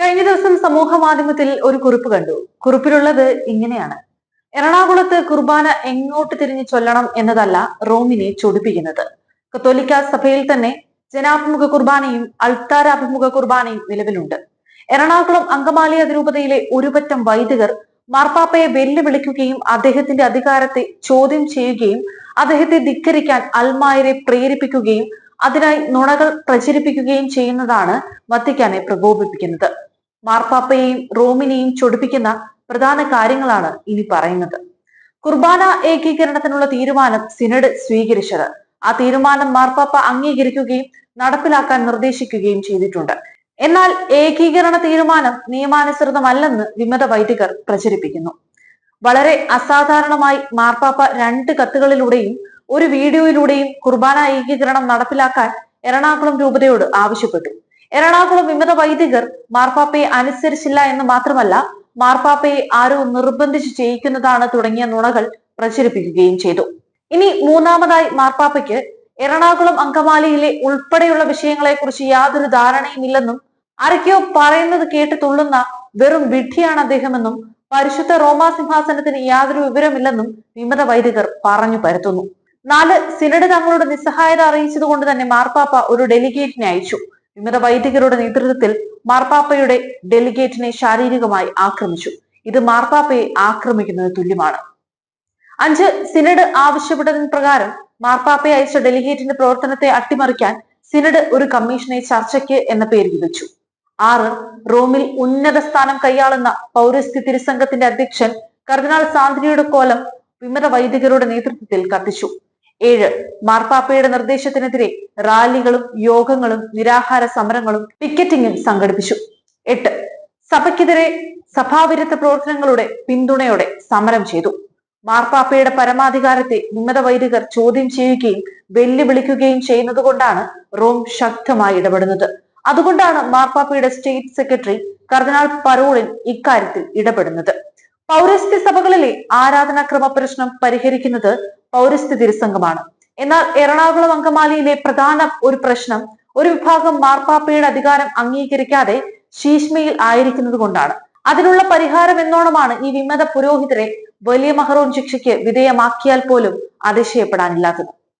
കഴിഞ്ഞ ദിവസം സമൂഹ മാധ്യമത്തിൽ ഒരു കുറിപ്പ് കണ്ടു. കുറിപ്പിലുള്ളത് ഇങ്ങനെയാണ്. എറണാകുളത്ത് കുർബാന എങ്ങോട്ട് തിരിഞ്ഞു ചൊല്ലണം എന്നതല്ല റോമിനെ ചൊടിപ്പിക്കുന്നത്. കത്തോലിക്ക സഭയിൽ തന്നെ ജനാഭിമുഖ കുർബാനയും അൾത്താരാഭിമുഖ കുർബാനയും നിലവിലുണ്ട്. എറണാകുളം അങ്കമാലി അതിരൂപതയിലെ ഒരുപറ്റം വൈദികർ മാർപ്പാപ്പയെ വെല്ലുവിളിക്കുകയും അദ്ദേഹത്തിന്റെ അധികാരത്തെ ചോദ്യം ചെയ്യുകയും അദ്ദേഹത്തെ ധിക്കരിക്കാൻ അൽമായരെ പ്രേരിപ്പിക്കുകയും അതിനായി നുണകൾ പ്രചരിപ്പിക്കുകയും ചെയ്യുന്നതാണ് വത്തിക്കാനെ പ്രകോപിപ്പിക്കുന്നത്. മാർപ്പാപ്പയെയും റോമിനെയും ചൊടിപ്പിക്കുന്ന പ്രധാന കാര്യങ്ങളാണ് ഇനി പറയുന്നത്. കുർബാന ഏകീകരണത്തിനുള്ള തീരുമാനം സിനഡ് സ്വീകരിച്ചത്. ആ തീരുമാനം മാർപ്പാപ്പ അംഗീകരിക്കുകയും നടപ്പിലാക്കാൻ നിർദ്ദേശിക്കുകയും ചെയ്തിട്ടുണ്ട്. എന്നാൽ ഏകീകരണ തീരുമാനം നിയമാനുസൃതമല്ലെന്ന് വിമത വൈദികർ പ്രചരിപ്പിക്കുന്നു. വളരെ അസാധാരണമായി മാർപ്പാപ്പ രണ്ട് കത്തുകളിലൂടെയും ഒരു വീഡിയോയിലൂടെയും കുർബാന ഏകീകരണം നടപ്പിലാക്കാൻ എറണാകുളം രൂപതയോട് ആവശ്യപ്പെട്ടു. എറണാകുളം വിമത വൈദികർ മാർപ്പാപ്പയെ അനുസരിച്ചില്ല എന്ന് മാത്രമല്ല മാർപ്പാപ്പയെ ആരോ നിർബന്ധിച്ച് ചെയ്യിക്കുന്നതാണ് തുടങ്ങിയ നുണകൾ പ്രചരിപ്പിക്കുകയും ചെയ്തു. ഇനി മൂന്നാമതായി മാർപ്പാപ്പയ്ക്ക് എറണാകുളം അങ്കമാലിയിലെ ഉൾപ്പെടെയുള്ള വിഷയങ്ങളെക്കുറിച്ച് യാതൊരു ധാരണയുമില്ലെന്നും ആരൊക്കെയോ പറയുന്നത് കേട്ട് തുള്ളുന്ന വെറും വിഡ്ഢിയാണ് അദ്ദേഹമെന്നും പരിശുദ്ധ റോമാ സിംഹാസനത്തിന് യാതൊരു വിവരമില്ലെന്നും വിമത വൈദികർ പറഞ്ഞു പരത്തുന്നു. നാല് സിനഡ് തങ്ങളുടെ നിസ്സഹായത അറിയിച്ചതുകൊണ്ട് തന്നെ മാർപ്പാപ്പ ഒരു ഡെലിഗേറ്റിനെ അയച്ചു. വിമത വൈദികരുടെ നേതൃത്വത്തിൽ മാർപ്പാപ്പയുടെ ഡെലിഗേറ്റിനെ ശാരീരികമായി ആക്രമിച്ചു. ഇത് മാർപ്പാപ്പയെ ആക്രമിക്കുന്നത് തുല്യമാണ്. അഞ്ച് സിനഡ് ആവശ്യപ്പെട്ടതിന് പ്രകാരം മാർപ്പാപ്പയെ അയച്ച ഡെലിഗേറ്റിന്റെ പ്രവർത്തനത്തെ അട്ടിമറിക്കാൻ സിനഡ് ഒരു കമ്മീഷനെ ചർച്ചയ്ക്ക് എന്ന പേര് വിളിച്ചു ആറ് റോമിൽ ഉന്നത സ്ഥാനം കൈയാളുന്ന പൗരസ്ത്യ തിരുസംഘത്തിന്റെ അധ്യക്ഷൻ കർദിനാൾ സാന്ദ്രിയുടെ കോലം വിമത വൈദികരുടെ നേതൃത്വത്തിൽ കത്തിച്ചു. ഏഴ്. മാർപ്പാപ്പയുടെ നിർദ്ദേശത്തിനെതിരെ റാലികളും യോഗങ്ങളും നിരാഹാര സമരങ്ങളും പിക്കറ്റിംഗും സംഘടിപ്പിച്ചു. എട്ട്. സഭയ്ക്കെതിരെ സഭാവിരുദ്ധ പ്രവർത്തനങ്ങളുടെ പിന്തുണയോടെ സമരം ചെയ്തു. മാർപ്പാപ്പയുടെ പരമാധികാരത്തെ വിമത വൈദികർ ചോദ്യം ചെയ്യുകയും വെല്ലുവിളിക്കുകയും ചെയ്യുന്നത് കൊണ്ടാണ് റോം ശക്തമായി ഇടപെടുന്നത്. അതുകൊണ്ടാണ് മാർപ്പാപ്പയുടെ സ്റ്റേറ്റ് സെക്രട്ടറി കർദിനാൾ പരോളിൻ ഇക്കാര്യത്തിൽ ഇടപെടുന്നത്. പൗരസ്ത്യ സഭകളിലെ ആരാധനാക്രമ പ്രശ്നം പരിഹരിക്കുന്നത് പൗരസ്ത്യ തിരുസംഘമാണ്. എന്നാൽ എറണാകുളം അങ്കമാലിയിലെ പ്രധാന ഒരു പ്രശ്നം ഒരു വിഭാഗം മാർപ്പാപ്പയുടെ അധികാരം അംഗീകരിക്കാതെ ശീഷ്മയിൽ ആയിരിക്കുന്നത് കൊണ്ടാണ്. അതിനുള്ള പരിഹാരം എന്നോണമാണ് ഈ വിമത പുരോഹിതരെ വലിയ മഹറോൻ ശിക്ഷയ്ക്ക് വിധേയമാക്കിയാൽ പോലും അതിശയപ്പെടാനില്ലാത്തത്.